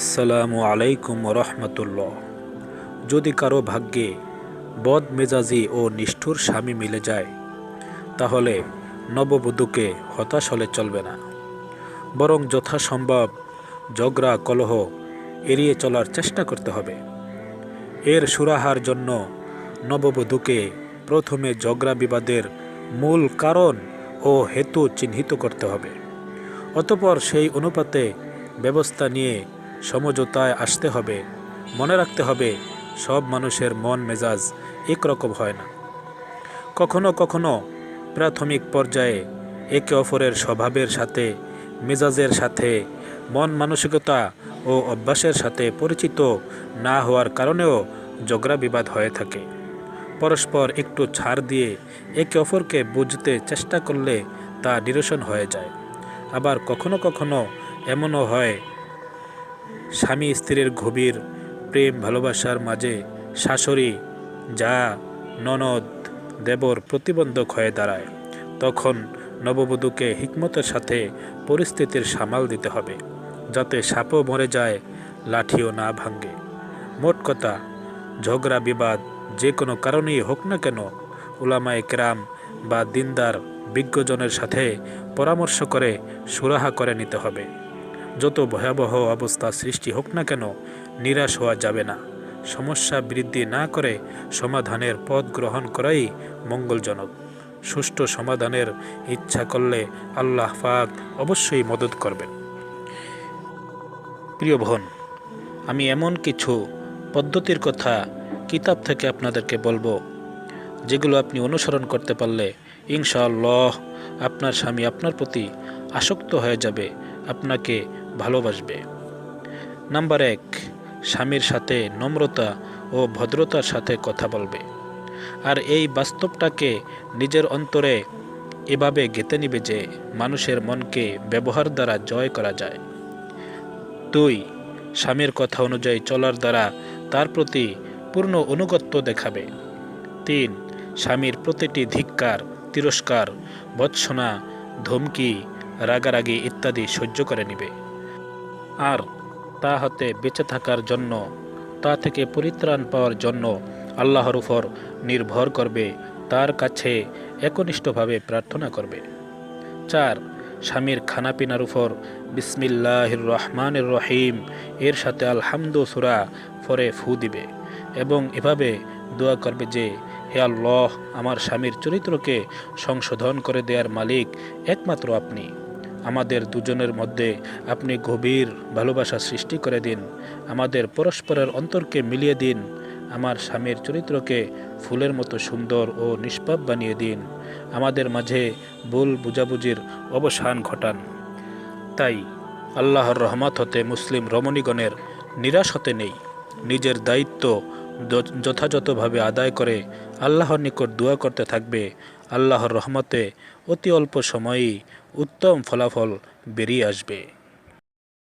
আসসালামু আলাইকুম রহমতুল্লাহ যদি কারও ভাগ্যে বদ মেজাজি ও নিষ্ঠুর স্বামী মিলে যায়, তাহলে নববধূকে হতাশ হলে চলবে না। বরং যথাসম্ভব ঝগড়া, কলহ এড়িয়ে চলার চেষ্টা করতে হবে। এর সুরাহার জন্য নববধূকে প্রথমে ঝগড়া বিবাদের মূল কারণ ও হেতু চিহ্নিত করতে হবে। অতপর সেই অনুপাতে ব্যবস্থা নিয়ে সমঝোতায় আসতে হবে। মনে রাখতে হবে, সব মানুষের মন মেজাজ একরকম হয় না। কখনো কখনো প্রাথমিক পর্যায়ে একে অপরের স্বভাবের সাথে, মেজাজের সাথে, মন মানসিকতা ও অভ্যাসের সাথে পরিচিত না হওয়ার কারণেও ঝগড়া বিবাদ হয়ে থাকে। পরস্পর একটু ছাড় দিয়ে একে অপরকে বুঝতে চেষ্টা করলে তা নিরসন হয়ে যায়। আবার কখনো কখনো এমনও হয় স্বামী স্ত্রীর গভীর প্রেম ভালোবাসার মাঝে শাশুড়ি যা ননদ দেবর প্রতিবন্ধক হয়ে দাঁড়ায়, তখন নববধূকে হিকমতের সাথে পরিস্থিতির সামাল দিতে হবে, যাতে সাপও মরে যায়, লাঠিও না ভাঙ্গে মোট কথা, ঝগড়া, বিবাদ যে কোনো কারণেই হোক না কেন উলামায়ে কেরাম বা দিনদার বিজ্ঞজনের সাথে পরামর্শ করে সুরাহা করে নিতে হবে। যত ভয়াবহ অবস্থা সৃষ্টি হোক না কেন, নিরাশ হওয়া যাবে না। সমস্যা বৃদ্ধি না করে সমাধানের পথ গ্রহণ করাই মঙ্গলজনক। সুষ্ঠু সমাধানের ইচ্ছা করলে আল্লাহ পাক অবশ্যই মদত করবেন। প্রিয় বোন, আমি এমন কিছু পদ্ধতির কথা কিতাব থেকে আপনাদেরকে বলব, যেগুলো আপনি অনুসরণ করতে পারলে ইনশাআল্লাহ আপনার স্বামী আপনার প্রতি আসক্ত হয়ে যাবে, আপনাকে ভালোবাসবে। নাম্বার এক, স্বামীর সাথে নম্রতা ও ভদ্রতার সাথে কথা বলবে। আর এই বাস্তবটাকে নিজের অন্তরে এভাবে গেঁথে নিবে যে মানুষের মনকে ব্যবহার দ্বারা জয় করা যায়। দুই, স্বামীর কথা অনুযায়ী চলার দ্বারা তার প্রতি পূর্ণ অনুগত্য দেখাবে। তিন, স্বামীর প্রতিটি ধিক্কার, তিরস্কার বৎসনা ধমকি, রাগারাগি ইত্যাদি সহ্য করে নিবে। আর তা হতে বেঁচে থাকার জন্য, তা থেকে পরিত্রাণ পাওয়ার জন্য আল্লাহর উপর নির্ভর করবে, তার কাছে একনিষ্ঠভাবে প্রার্থনা করবে। চার, স্বামীর খানাপিনার উপর বিসমিল্লাহির রহমানের রহিম, এর সাথে আলহামদু সুরা ফরে ফু দিবে এবং এভাবে দোয়া করবে যে, হে আল্লাহ, আমার স্বামীর চরিত্রকে সংশোধন করে দেওয়ার মালিক একমাত্র আপনি। আমাদের দুজনের মধ্যে আপনি গভীর ভালোবাসা সৃষ্টি করে দিন। আমাদের পরস্পরের অন্তরকে মিলিয়ে দিন। আমার স্বামীর চরিত্রকে ফুলের মতো সুন্দর ও নিষ্পাপ বানিয়ে দিন। আমাদের মাঝে ভুল বুঝাবুঝির অবসান ঘটান। তাই আল্লাহর রহমত হতে মুসলিম রমণীগণের নিরাশ হতে নেই। নিজের দায়িত্ব যথাযথভাবে আদায় করে আল্লাহর নিকট দোয়া করতে থাকবে। আল্লাহর রহমতে অতি অল্প সময়েই উত্তম ফলাফল বেরিয়ে আসবে।